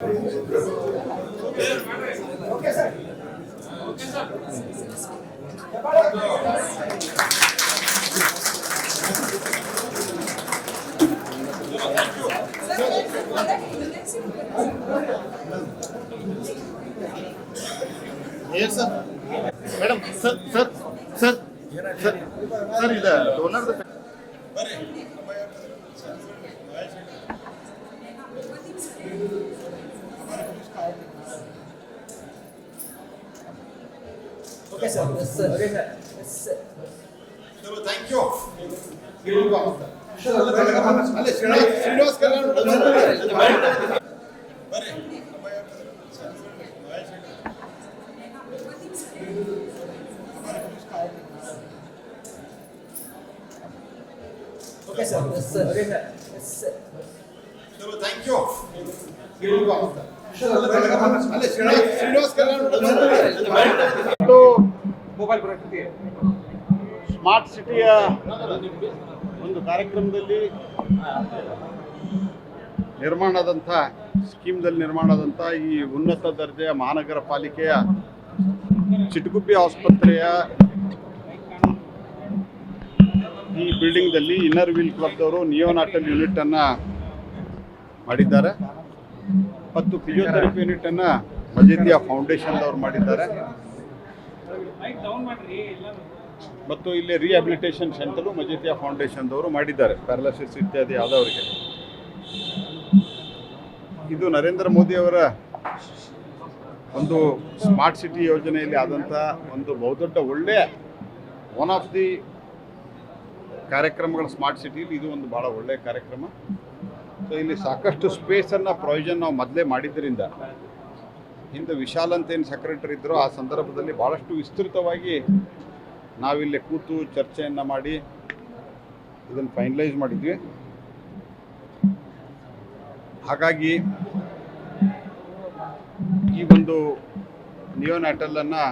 Okay sir okay sir ஏன் sir madam sir sir sir sir இதை one Okay, sir. Yes, sir. Okay, sir. Yes, sir. ಚಲೋ thank you ಅಲ್ಲೇ ಶ್ರೀನಿವಾಸ್ ಶ್ರೀನಿವಾಸ್ ಕಲ್ಯಾಣ್ ಬರ್ರಿ Okay, sir. Yes, sir. Okay, sir. Yes, sir. ಚಲೋ thank you ಅಲ್ಲೇ Srinivas Srinivas Kalyan mobile Prakriti smart ಸಿಟಿಯ ಒಂದು ಕಾರ್ಯಕ್ರಮದಲ್ಲಿ, ನಿರ್ಮಾಣದಂಥ, ಸ್ಕೀಮ್ದಲ್ಲಿ ನಿರ್ಮಾಣದಂಥ ಈ ಉನ್ನತ ದರ್ಜೆಯ ಮಹಾನಗರ ಪಾಲಿಕೆಯ ಚಿಟಗುಬ್ಬಿ ಆಸ್ಪತ್ರೆಯ ಈ ಬಿಲ್ಡಿಂಗ್ದಲ್ಲಿ ಇನ್ನರ್ ವೀಲ್ ಕ್ಲಬ್ದವರು ನಿಯೋನಾಟಲ್ ಯೂನಿಟನ್ನು ಮಾಡಿದ್ದಾರೆ. ಮತ್ತು ಫಿಸಿಯೋಥೆರಪಿ ಯೂನಿಟನ್ನು ಮಜೀದಿಯಾ ಫೌಂಡೇಶನ್ದವ್ರು ಮಾಡಿದ್ದಾರೆ. ಮತ್ತು ಇಲ್ಲಿ ರಿಹ್ಯಾಬಿಲಿಟೇಷನ್ ಸೆಂಟರು ಮಜೇತಿಯಾ ಫೌಂಡೇಶನ್ದವರು ಮಾಡಿದ್ದಾರೆ ಪ್ಯಾರಾಲಿಸಿಸ್ ಇತ್ಯಾದಿ ಆದವರಿಗೆ ಇದು ನರೇಂದ್ರ ಮೋದಿಯವರ ಒಂದು ಸ್ಮಾರ್ಟ್ ಸಿಟಿ ಯೋಜನೆಯಲ್ಲಿ ಆದಂಥ ಒಂದು ಬಹುದೊಡ್ಡ ಒಳ್ಳೆಯ ಒನ್ ಆಫ್ ದಿ ಕಾರ್ಯಕ್ರಮಗಳ ಸ್ಮಾರ್ಟ್ ಸಿಟಿಲಿ ಇದು ಒಂದು ಭಾಳ ಒಳ್ಳೆಯ ಕಾರ್ಯಕ್ರಮ. ಸೊ ಇಲ್ಲಿ ಸಾಕಷ್ಟು ಸ್ಪೇಸನ್ನು ಪ್ರೊವಿಷನ್ ನಾವು ಮೊದಲೇ ಮಾಡಿದ್ದರಿಂದ ಹಿಂದೆ ವಿಶಾಲ್ ಅಂತ ಏನು ಸೆಕ್ರೆಟರಿ ಇದ್ದರು ಆ ಸಂದರ್ಭದಲ್ಲಿ ಭಾಳಷ್ಟು ವಿಸ್ತೃತವಾಗಿ ನಾವಿಲ್ಲಿ ಕೂತು ಚರ್ಚೆಯನ್ನು ಮಾಡಿ ಇದನ್ನು ಫೈನಲೈಸ್ ಮಾಡಿದ್ವಿ. ಹಾಗಾಗಿ ಈ ಒಂದು ನಿಯೋನ್ಯಾಟಲನ್ನು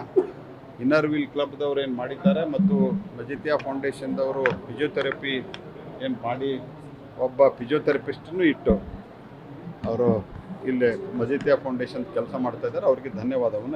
ಇನ್ನರ್ ವೀಲ್ ಕ್ಲಬ್ದವ್ರು ಏನು ಮಾಡಿದ್ದಾರೆ ಮತ್ತು ಮಜಿತಿಯಾ ಫೌಂಡೇಶನ್ದವರು ಫಿಜಿಯೋಥೆರಪಿ ಏನು ಮಾಡಿ ಒಬ್ಬ ಫಿಜಿಯೋಥೆರಪಿಸ್ಟನ್ನು ಇಟ್ಟು ಅವರು ಇಲ್ಲಿ ಮಜಿತಿಯಾ ಫೌಂಡೇಶನ್ ಕೆಲಸ ಮಾಡ್ತಾ ಇದ್ದಾರೆ. ಅವರಿಗೆ ಧನ್ಯವಾದವನ್ನು